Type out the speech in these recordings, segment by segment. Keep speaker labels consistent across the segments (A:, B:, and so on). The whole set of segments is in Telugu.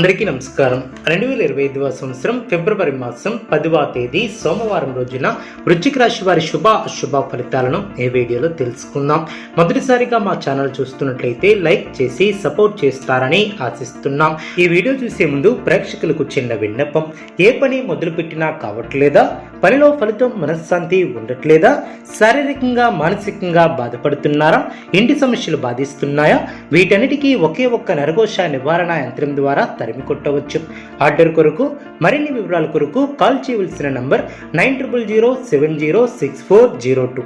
A: అందరికీ నమస్కారం. రెండు వేల ఇరవై ఐదవ సంవత్సరం ఫిబ్రవరి మాసం పదివ తేదీ సోమవారం రోజున వృశ్చిక రాశి వారి శుభ అశుభ ఫలితాలను ఈ వీడియోలో తెలుసుకుందాం. మొదటిసారిగా మా ఛానల్ చూస్తున్నట్లయితే లైక్ చేసి సపోర్ట్ చేస్తారని ఆశిస్తున్నాం. ఈ వీడియో చూసే ముందు ప్రేక్షకులకు చిన్న విన్నపం. ఏ పని మొదలుపెట్టినా కావట్లేదా? పనిలో ఫలితం మనశ్శాంతి ఉండట్లేదా? శారీరకంగా మానసికంగా బాధపడుతున్నారా? ఇంటి సమస్యలు బాధిస్తున్నాయా? వీటన్నిటికీ ఒకే ఒక్క నరఘోష నివారణ యంత్రం ద్వారా తరిమి కొట్టవచ్చు. ఆర్డర్ కొరకు మరిన్ని వివరాల కొరకు కాల్ చేయవలసిన number nine triple zero seven zero six four zero two.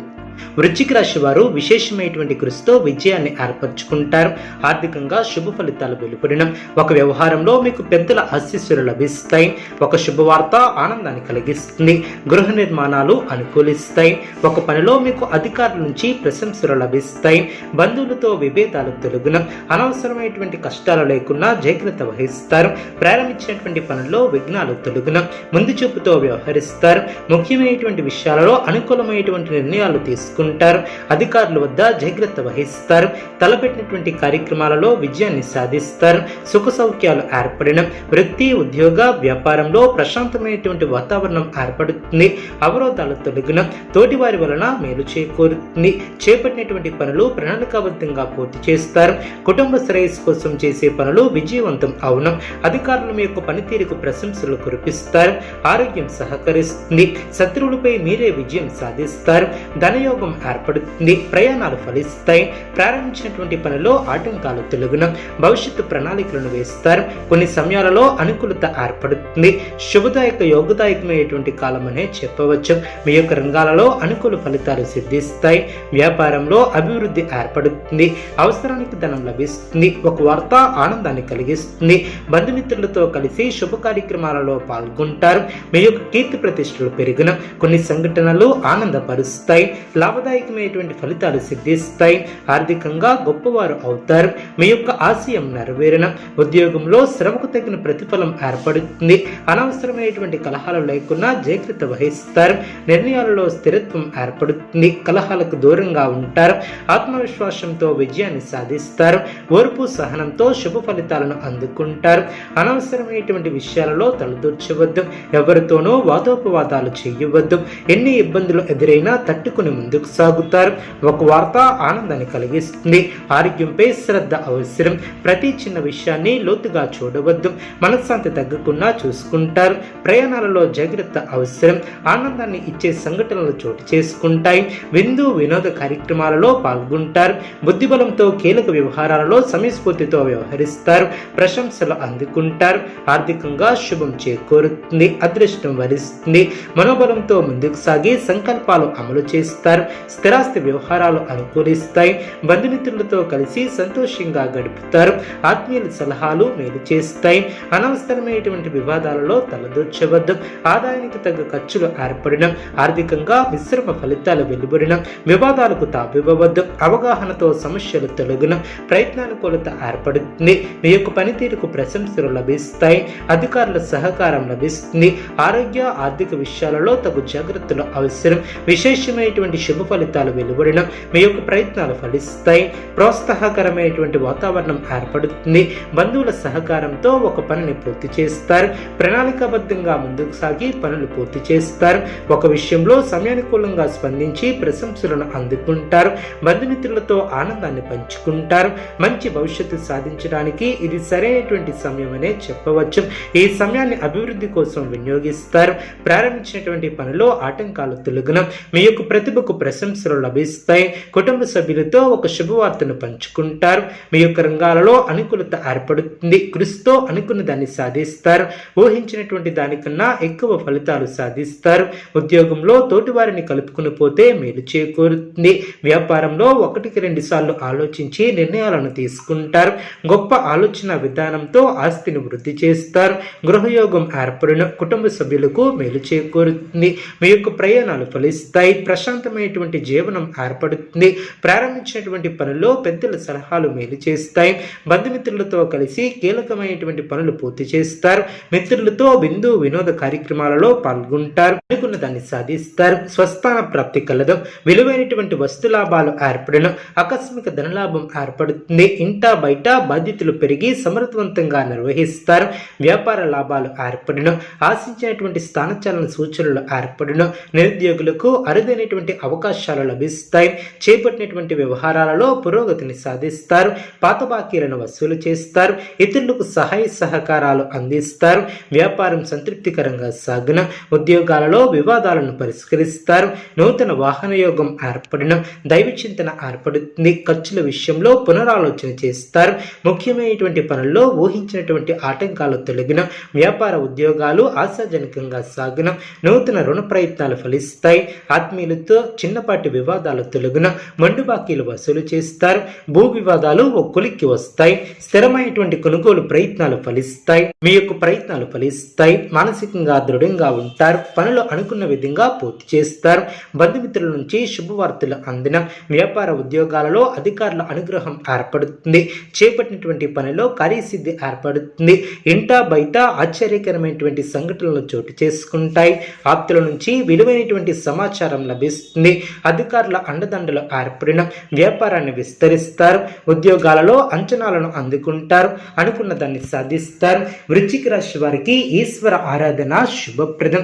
A: వృశ్చిక రాశి వారు విశేషమైనటువంటి కృషితో విజయాన్ని ఏర్పరచుకుంటారు. ఆర్థికంగా శుభ ఫలితాలు వెలుపడిన ఒక వ్యవహారంలో మీకు పెద్దల ఆశీస్సులు లభిస్తాయి. ఒక శుభవార్త ఆనందాన్ని కలిగిస్తుంది. గృహ నిర్మాణాలు అనుకూలిస్తాయి. ఒక పనిలో మీకు అధికారుల నుంచి ప్రశంసలు లభిస్తాయి. బంధువులతో విభేదాలు తొలగిన అనవసరమైనటువంటి కష్టాలు లేకుండా జాగ్రత్త వహిస్తారు. ప్రారంభించినటువంటి పనుల్లో విఘ్నాలు తొలగిన ముందు చూపుతో వ్యవహరిస్తారు. ముఖ్యమైనటువంటి విషయాలలో అనుకూలమైనటువంటి నిర్ణయాలు తీసుకుంటారు. అధికారుల వద్ద జాగ్రత్త వహిస్తారు. తలపెట్టినటువంటి కార్యక్రమాలలో విజయాన్ని సాధిస్తారు. సుఖ సౌఖ్యాలు ఏర్పడిన వృత్తి ఉద్యోగ వ్యాపారంలో ప్రశాంతమైనటువంటి వాతావరణం ఏర్పడుతుంది. అవరోధాలు తొలగిన తోటివారి వలన మేలు చేకూరుతుంది. చేపట్టినటువంటి పనులు ప్రణాళికాబద్ధంగా పూర్తి చేస్తారు. కుటుంబ శ్రేయస్సు కోసం చేసే పనులు విజయవంతం అవును. అధికారులు మీ యొక్క పనితీరుకు ప్రశంసలు కురిపిస్తారు. ఆరోగ్యం సహకరిస్తుంది. శత్రువులపై మీరే విజయం సాధిస్తారు. ధనయోగ ఏర్పడుతుంది. ప్రయాణాలు ఫలిస్తాయి. ప్రారంభించినటువంటి పనిలో ఆటంకాలు తొలగున. భవిష్యత్తు ప్రణాళికలను వేస్తారు. కొన్ని సమయాలలో అనుకూలత ఏర్పడుతుంది. శుభదాయక యోగదాయకమైనటువంటి కాలం అనే చెప్పవచ్చు. మీ యొక్క రంగాలలో అనుకూల ఫలితాలు సిద్ధిస్తాయి. వ్యాపారంలో అభివృద్ధి ఏర్పడుతుంది. అవసరానికి ధనం లభిస్తుంది. ఒక వార్త ఆనందాన్ని కలిగిస్తుంది. బంధుమిత్రులతో కలిసి శుభ కార్యక్రమాలలో పాల్గొంటారు. మీ యొక్క కీర్తి ప్రతిష్టలు పెరిగిన. కొన్ని సంఘటనలు ఆనందపరుస్తాయి. లాభదాయకమైనటువంటి ఫలితాలు సిద్ధిస్తాయి. ఆర్థికంగా గొప్పవారు అవుతారు. మీ యొక్క ఆశయం నెరవేరిన ఉద్యోగంలో శ్రమకు తగిన ప్రతిఫలం ఏర్పడుతుంది. అనవసరమైనటువంటి కలహాలు లేకుండా జాగ్రత్త వహిస్తారు. నిర్ణయాలలో స్థిరత్వం ఏర్పడుతుంది. కలహాలకు దూరంగా ఉంటారు. ఆత్మవిశ్వాసంతో విజయాన్ని సాధిస్తారు. ఓర్పు సహనంతో శుభ ఫలితాలను అందుకుంటారు. అనవసరమైనటువంటి విషయాలలో తలదూర్చవద్దు. ఎవరితోనూ వాదోపవాదాలు చేయవద్దు. ఎన్ని ఇబ్బందులు ఎదురైనా తట్టుకుని ముందుకు సాగుతారు ఒక వార్త ఆనందాన్ని కలిగిస్తుంది. ఆరోగ్యంపై శ్రద్ధ అవసరం. ప్రతి చిన్న విషయాన్ని లోతుగా చూడవద్దు. మనశ్శాంతి తగ్గకుండా చూసుకుంటారు. ప్రయాణాలలో జాగ్రత్త అవసరం. ఆనందాన్ని ఇచ్చే సంఘటనలు చోటు చేసుకుంటాయి. విందు వినోద కార్యక్రమాలలో పాల్గొంటారు. బుద్ధిబలంతో కీలక వ్యవహారాలలో సమయస్ఫూర్తితో వ్యవహరిస్తారు. ప్రశంసలు అందుకుంటారు. ఆర్థికంగా శుభం చేకూరుతుంది. అదృష్టం వరిస్తుంది. మనోబలంతో ముందుకు సాగి సంకల్పాలు అమలు చేస్తారు. స్థిరాస్తి వ్యవహారాలు అనుకూలిస్తాయి. బంధుమిత్రులతో కలిసి సంతోషంగా గడుపుతారు. ఆత్మీయుల సలహాలు మేలు చేస్తాయి. అనవసరమైనటువంటి వివాదాలలో తలదూర్చవద్దు. ఆదాయానికి తగ్గ ఖర్చులు ఏర్పడిన ఆర్థికంగా మిశ్రమ ఫలితాలు వెలువడిన వివాదాలకు తాపివ్వవద్దు అవగాహనతో సమస్యలు తొలగిన ప్రయత్నానుకూలత ఏర్పడుతుంది. మీ యొక్క పనితీరుకు ప్రశంసలు లభిస్తాయి. అధికారుల సహకారం లభిస్తుంది. ఆరోగ్య ఆర్థిక విషయాలలో తగు జాగ్రత్తలు అవసరం. విశేషమైనటువంటి శుభ ఫలితాలు వెలువడిన మీ యొక్క ప్రయత్నాలు ఫలిస్తాయి. ప్రోత్సాహకరమైనటువంటి వాతావరణం ఏర్పడుతుంది. బంధువుల సహకారంతో ఒక పనిని పూర్తి చేస్తారు. ప్రణాళికాబద్ధంగా ముందుకు సాగి పనులు పూర్తి చేస్తారు. ఒక విషయంలో సమయానుకూలంగా స్పందించి ప్రశంసలను అందుకుంటారు. బంధుమిత్రులతో ఆనందాన్ని పంచుకుంటారు. మంచి భవిష్యత్తు సాధించడానికి ఇది సరైనటువంటి సమయం అనే చెప్పవచ్చు. ఈ సమయాన్ని అభివృద్ధి కోసం వినియోగిస్తారు. ప్రారంభించినటువంటి పనిలో ఆటంకాలు తొలగిన. మీ యొక్క ప్రతిభకు ప్రశంసలు లభిస్తాయి. కుటుంబ సభ్యులతో ఒక శుభవార్తను పంచుకుంటారు. మీ యొక్క రంగాలలో అనుకూలత ఏర్పడుతుంది. కృషితో అనుకున్న దాన్ని సాధిస్తారు. ఊహించినటువంటి దానికన్నా ఎక్కువ ఫలితాలు సాధిస్తారు. ఉద్యోగంలో తోటివారిని కలుపుకుని పోతే మేలు చేకూరుతుంది. వ్యాపారంలో ఒకటికి రెండు సార్లు ఆలోచించి నిర్ణయాలను తీసుకుంటారు. గొప్ప ఆలోచన విధానంతో ఆస్తిని వృద్ధి చేస్తారు. గృహయోగం ఏర్పడిన కుటుంబ సభ్యులకు మేలు చేకూరుతుంది. మీ యొక్క ప్రయాణాలు ఫలిస్తాయి. ప్రశాంతమైన సుఖమయమైనటువంటి జీవనం ఏర్పడుతుంది. ప్రారంభించినటువంటి పనుల్లో పెద్దల సలహాలు మేలు చేస్తాయి. బంధుమిత్రులతో కలిసి కీలకమైనటువంటి పనులు పూర్తి చేస్తారు. మిత్రులతో బిందు వినోద కార్యక్రమాలలో పాల్గొంటారు. అనుకున్న దాన్ని సాధిస్తారు. స్వస్థాన ప్రాప్తి కలదు. విలువైనటువంటి వస్తు లాభాలు ఏర్పడను. ఆకస్మిక ధనలాభం ఏర్పడుతుంది. ఇంటా బయట బాధ్యతలు పెరిగి సమర్థవంతంగా నిర్వహిస్తారు. వ్యాపార లాభాలు ఏర్పడను. ఆశించినటువంటి స్థానచలన సూచనలు ఏర్పడను. నిరుద్యోగులకు అరుదైనటువంటి అవకాశాలు లభిస్తాయి. చేపట్టినటువంటి వ్యవహారాలలో పురోగతిని సాధిస్తారు. పాత బాకీలను వసూలు చేస్తారు. ఇతరులకు సహాయ సహకారాలు అందిస్తారు. వ్యాపారం సంతృప్తికరంగా సాగున ఉద్యోగాలలో వివాదాలను పరిష్కరిస్తారు. నూతన వాహన యోగం ఏర్పడిన దైవ చింతన ఏర్పడుతుంది. ఖర్చుల విషయంలో పునరాలోచన చేస్తారు. ముఖ్యమైనటువంటి పనుల్లో ఊహించినటువంటి ఆటంకాలు తొలగిన వ్యాపార ఉద్యోగాలు ఆశాజనకంగా సాగిన నూతన రుణ ప్రయత్నాలు ఫలిస్తాయి. ఆత్మీయులతో చిన్నపాటి వివాదాలు తెలుగున మండు బాకీలు వసూలు చేస్తారు. భూ వివాదాలు ఓ కొలిక్కి వస్తాయి. స్థిరమైనటువంటి కొనుగోలు ప్రయత్నాలు ఫలిస్తాయి. మీ యొక్క ప్రయత్నాలు ఫలిస్తాయి. మానసికంగా దృఢంగా ఉంటారు. పనులు అనుకున్న విధంగా పూర్తి చేస్తారు. బంధుమిత్రుల నుంచి శుభవార్తలు అందిన వ్యాపార ఉద్యోగాలలో అధికారుల అనుగ్రహం ఏర్పడుతుంది. చేపట్టినటువంటి పనిలో కార్యసిద్ధి ఏర్పడుతుంది. ఇంట బయట ఆశ్చర్యకరమైనటువంటి సంఘటనలు చోటు చేసుకుంటాయి. ఆప్తుల నుంచి విలువైనటువంటి సమాచారం లభిస్తుంది. అధికారుల అండదండలు ఏర్పడిన వ్యాపారాన్ని విస్తరిస్తారు ఉద్యోగాలలో అంచనాలను అందుకుంటారు అనుకున్న దాన్ని సాధిస్తారు. వృచ్చిక రాశి వారికి ఈశ్వర ఆరాధన శుభప్రదం.